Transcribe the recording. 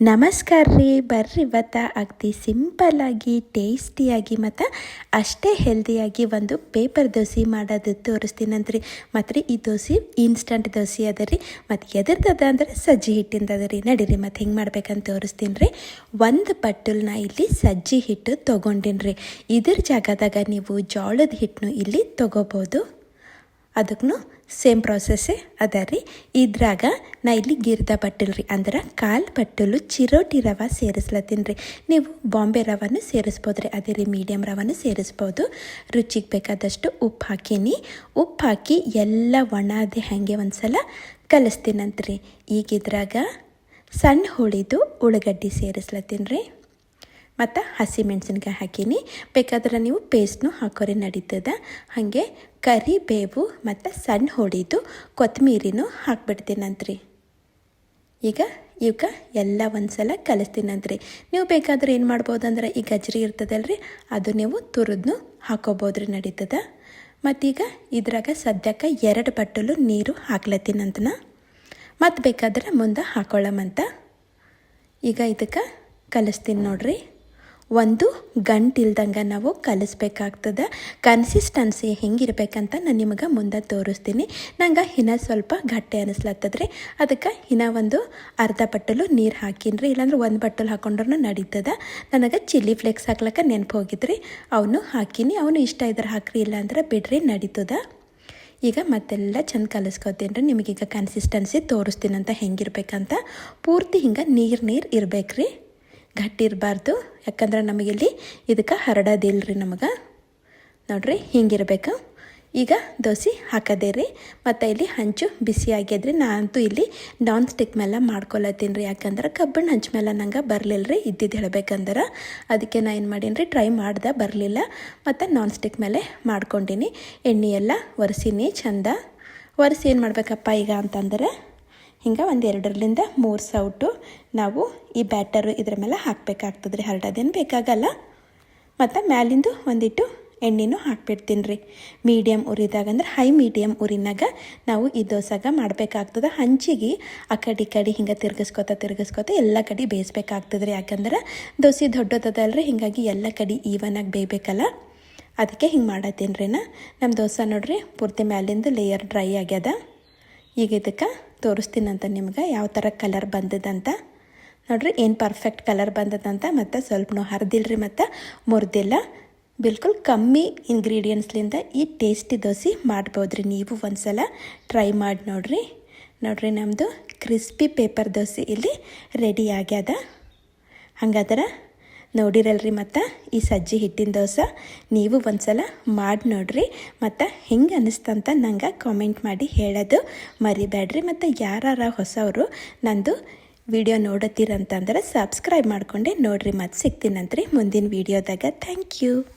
ನಮಸ್ಕಾರ ರೀ. ಬರ್ರಿ ಇವತ್ತು ಅಗದಿ ಸಿಂಪಲ್ಲಾಗಿ ಟೇಸ್ಟಿಯಾಗಿ ಮತ್ತು ಅಷ್ಟೇ ಹೆಲ್ದಿಯಾಗಿ ಒಂದು ಪೇಪರ್ ದೋಸೆ ಮಾಡೋದು ತೋರಿಸ್ತೀನಂತ್ರಿ ಮತ್ತು ರೀ ಈ ದೋಸೆ ಇನ್ಸ್ಟಂಟ್ ದೋಸೆ ಅದ ರೀ. ಮತ್ತು ಎದುರ್ದದ ಅಂದರೆ ಸಜ್ಜಿ ಹಿಟ್ಟಿಂದ ಅದ ರೀ. ನಡೀರಿ ಮತ್ತು ಹೆಂಗೆ ಮಾಡ್ಬೇಕಂತ ತೋರಿಸ್ತೀನಿ ರೀ. ಒಂದು ಪಟ್ಟುಲ್ನ ಇಲ್ಲಿ ಸಜ್ಜಿ ಹಿಟ್ಟು ತೊಗೊಂಡಿನಿ ರೀ. ಇದ್ರ ಜಾಗದಾಗ ನೀವು ಜೋಳದ ಹಿಟ್ಟನ್ನು ಇಲ್ಲಿ ತೊಗೋಬೋದು. ಅದಕ್ಕೂ ಸೇಮ್ ಪ್ರಾಸೆಸ್ಸೇ ಅದ ರೀ. ಇದ್ರಾಗ ನಾ ಇಲ್ಲಿ ಗಿರ್ದ ಬಟ್ಟಲು ರೀ. ಅಂದ್ರೆ ಕಾಲು ಬಟ್ಟಲು ಚಿರೋಟಿ ರವೆ ಸೇರಿಸ್ಲತ್ತೀನಿ ರೀ. ನೀವು ಬಾಂಬೆ ರವನ್ನು ಸೇರಿಸ್ಬೋದು ರೀ. ಅದೇ ರೀ ಮೀಡಿಯಮ್ ರವನ್ನು ಸೇರಿಸ್ಬೋದು. ರುಚಿಗೆ ಬೇಕಾದಷ್ಟು ಉಪ್ಪು ಹಾಕೀನಿ. ಉಪ್ಪು ಹಾಕಿ ಎಲ್ಲ ಒಣದೆ ಹಾಗೆ ಒಂದು ಸಲ ಕಲಿಸ್ತೀನಂತ್ರಿ ಈಗ ಇದ್ರಾಗ ಸಣ್ಣ ಹುಳಿದು ಉಳ್ಳಗಡ್ಡಿ ಸೇರಿಸ್ಲತ್ತೀನಿ ರೀ. ಮತ್ತು ಹಸಿಮೆಣ್ಸಿನ್ಕಾಯಿ ಹಾಕೀನಿ. ಬೇಕಾದ್ರೆ ನೀವು ಪೇಸ್ಟ್ನು ಹಾಕೋರಿ ನಡೀತದ. ಹಾಗೆ ಕರಿಬೇವು ಮತ್ತು ಸಣ್ಣ ಹೊಡಿದು ಕೊತ್ತಂಬರಿನೂ ಹಾಕ್ಬಿಡ್ತೀನಂತ್ರಿ. ಈಗ ಈಗ ಎಲ್ಲ ಒಂದು ಸಲ ಕಲಿಸ್ತೀನಂತ್ರಿ. ನೀವು ಬೇಕಾದ್ರೆ ಏನು ಮಾಡ್ಬೋದು ಅಂದ್ರೆ ಈ ಗಜ್ರಿ ಇರ್ತದಲ್ರಿ, ಅದು ನೀವು ತುರಿದ್ನು ಹಾಕೋಬೋದ್ರಿ ನಡೀತದ. ಮತ್ತೀಗ ಇದ್ರಾಗ ಸದ್ಯಕ್ಕೆ ಎರಡು ಬಟ್ಟಲು ನೀರು ಹಾಕ್ಲತ್ತೀನಂತನ. ಮತ್ತು ಬೇಕಾದ್ರೆ ಮುಂದೆ ಹಾಕೊಳ್ಳಮಂತ. ಈಗ ಇದಕ್ಕೆ ಕಲಿಸ್ತೀನಿ ನೋಡ್ರಿ. ಒಂದು ಗಂಟಿಲ್ದಂಗೆ ನಾವು ಕಲಿಸ್ಬೇಕಾಗ್ತದೆ. ಕನ್ಸಿಸ್ಟೆನ್ಸಿ ಹೆಂಗಿರ್ಬೇಕಂತ ನಾನು ನಿಮಗೆ ಮುಂದೆ ತೋರಿಸ್ತೀನಿ. ನಂಗೆ ಹಿನ ಸ್ವಲ್ಪ ಗಟ್ಟಿ ಅನಿಸ್ಲತ್ತದ್ರಿ. ಅದಕ್ಕೆ ಹಿನ ಒಂದು ಅರ್ಧ ಬಟ್ಟಲು ನೀರು ಹಾಕಿನ್ರಿ. ಇಲ್ಲಾಂದ್ರೆ ಒಂದು ಬಟ್ಟಲು ಹಾಕೊಂಡ್ರೂ ನಡೀತದೆ. ನನಗೆ ಚಿಲ್ಲಿ ಫ್ಲೇಕ್ಸ್ ಹಾಕ್ಲಕ್ಕ ನೆನಪು ಹೋಗಿದ್ರಿ. ಅವನು ಹಾಕಿನಿ. ಅವನು ಇಷ್ಟ ಇದ್ರೆ ಹಾಕ್ರಿ. ಇಲ್ಲಾಂದ್ರೆ ಬಿಡ್ರಿ ನಡೀತದ. ಈಗ ಮತ್ತೆಲ್ಲ ಚಂದ ಕಲಿಸ್ಕೊತೀನಿ ರೀ ನಿಮಗೀಗ ಕನ್ಸಿಸ್ಟೆನ್ಸಿ ತೋರಿಸ್ತೀನಂತ ಹೆಂಗಿರ್ಬೇಕಂತ. ಪೂರ್ತಿ ಹಿಂಗೆ ನೀರು ನೀರು ಇರ್ಬೇಕ್ರಿ. ಗಟ್ಟಿ ಇರಬಾರ್ದು ಯಾಕಂದ್ರೆ ನಮಗಿಲ್ಲಿ ಇದಕ್ಕೆ ಹರಡೋದಿಲ್ಲ ರೀ ನಮಗೆ. ನೋಡ್ರಿ, ಹಿಂಗಿರಬೇಕು. ಈಗ ದೋಸೆ ಹಾಕದೆ ರೀ ಮತ್ತು ಇಲ್ಲಿ ಹಂಚು ಬಿಸಿ ಆಗ್ಯದ್ರಿ. ನಾನಂತೂ ಇಲ್ಲಿ ನಾನ್ ಸ್ಟಿಕ್ ಮೇಲೆ ಮಾಡ್ಕೊಳತ್ತೀನಿ ರೀ ಯಾಕಂದ್ರೆ ಕಬ್ಬಿಣ ಹಂಚು ಮೇಲೆ ನಂಗೆ ಬರಲಿಲ್ಲ ರೀ ಇದ್ದಿದ್ದು ಹೇಳ್ಬೇಕಂದ್ರೆ ಅದಕ್ಕೆ ನಾನು ಏನು ಮಾಡೀನಿ ರೀ ಟ್ರೈ ಮಾಡ್ದೆ ಬರಲಿಲ್ಲ. ಮತ್ತು ನಾನ್ ಸ್ಟಿಕ್ ಮೇಲೆ ಮಾಡ್ಕೊಂಡಿನಿ. ಎಣ್ಣೆ ಎಲ್ಲ ಒರೆಸೀನಿ, ಚಂದ. ಒರೆಸಿ ಏನು ಮಾಡಬೇಕಪ್ಪ ಈಗ ಅಂತಂದ್ರೆ ಹಿಂಗೆ ಒಂದು ಎರಡರಿಂದ ಮೂರು ಸೌಟು ನಾವು ಈ ಬ್ಯಾಟರು ಇದ್ರ ಮೇಲೆ ಹಾಕ್ಬೇಕಾಗ್ತದೆ ರೀ ಹರಡೋದೇನು ಬೇಕಾಗಲ್ಲ. ಮತ್ತು ಮ್ಯಾಲಿಂದು ಒಂದಿಟ್ಟು ಎಣ್ಣೆನೂ ಹಾಕ್ಬಿಡ್ತೀನಿ ರೀ. ಮೀಡಿಯಮ್ ಉರಿದಾಗ ಅಂದ್ರೆ ಹೈ ಮೀಡಿಯಮ್ ಉರಿನಾಗ ನಾವು ಈ ದೋಸಾಗ ಮಾಡಬೇಕಾಗ್ತದೆ. ಹಂಚಿಗೆ ಆ ಕಡೆ ಈ ಕಡೆ ಹಿಂಗೆ ತಿರ್ಗಿಸ್ಕೊತ ತಿರ್ಗಿಸ್ಕೊತ ಎಲ್ಲ ಕಡೆ ಬೇಯಿಸ್ಬೇಕಾಗ್ತದೆ ರೀ ಯಾಕಂದ್ರೆ ದೋಸೆ ದೊಡ್ಡದಲ್ರಿ ಹಿಂಗಾಗಿ ಎಲ್ಲ ಕಡೆ ಈವನಾಗಿ ಬೇಯಬೇಕಲ್ಲ. ಅದಕ್ಕೆ ಹಿಂಗೆ ಮಾಡತ್ತೀನಿ ರೀ ನಾ. ನಮ್ಮ ದೋಸೆ ನೋಡ್ರಿ, ಪೂರ್ತಿ ಮ್ಯಾಲಿಂದ ಲೇಯರ್ ಡ್ರೈ ಆಗ್ಯದ. ಈಗ ಇದಕ್ಕೆ ತೋರಿಸ್ತೀನಂತ ನಿಮ್ಗೆ ಯಾವ ಥರ ಕಲರ್ ಬಂದದಂತ. ನೋಡ್ರಿ, ಏನು ಪರ್ಫೆಕ್ಟ್ ಕಲರ್ ಬಂದದಂತ ಮತ್ತು ಸ್ವಲ್ಪನೂ ಹರಿದಿಲ್ರಿ ಮತ್ತು ಮುರಿದಿಲ್ಲ. ಬಿಲ್ಕುಲ್ ಕಮ್ಮಿ ಇಂಗ್ರೀಡಿಯೆಂಟ್ಸ್ಲಿಂದ ಈ ಟೇಸ್ಟಿ ದೋಸೆ ಮಾಡ್ಬೋದ್ರಿ ನೀವು ಒಂದು ಸಲ ಟ್ರೈ ಮಾಡಿ ನೋಡ್ರಿ. ನೋಡ್ರಿ ನಮ್ಮದು ಕ್ರಿಸ್ಪಿ ಪೇಪರ್ ದೋಸೆ ಇಲ್ಲಿ ರೆಡಿ ಆಗ್ಯದ. ಹಂಗಾದ್ರೆ ನೋಡಿರಲ್ರಿ ಮತ್ತು? ಈ ಸಜ್ಜಿ ಹಿಟ್ಟಿನ ದೋಸೆ ನೀವು ಒಂದು ಸಲ ಮಾಡಿ ನೋಡ್ರಿ. ಮತ್ತು ಹೆಂಗೆ ಅನ್ನಿಸ್ತಂತ ನಂಗೆ ಕಾಮೆಂಟ್ ಮಾಡಿ ಹೇಳೋದು. ಮರಿಬೇಡ್ರಿ ಮತ್ತು ಯಾರು ಹೊಸವರು ನಂದು ವಿಡಿಯೋ ನೋಡತ್ತೀರಂತಂದ್ರೆ ಸಬ್ಸ್ಕ್ರೈಬ್ ಮಾಡ್ಕೊಂಡೆ ನೋಡ್ರಿ. ಮತ್ತು ಸಿಗ್ತೀನಂತ್ರಿ ಮುಂದಿನ ವಿಡಿಯೋದಾಗ ಥ್ಯಾಂಕ್ ಯು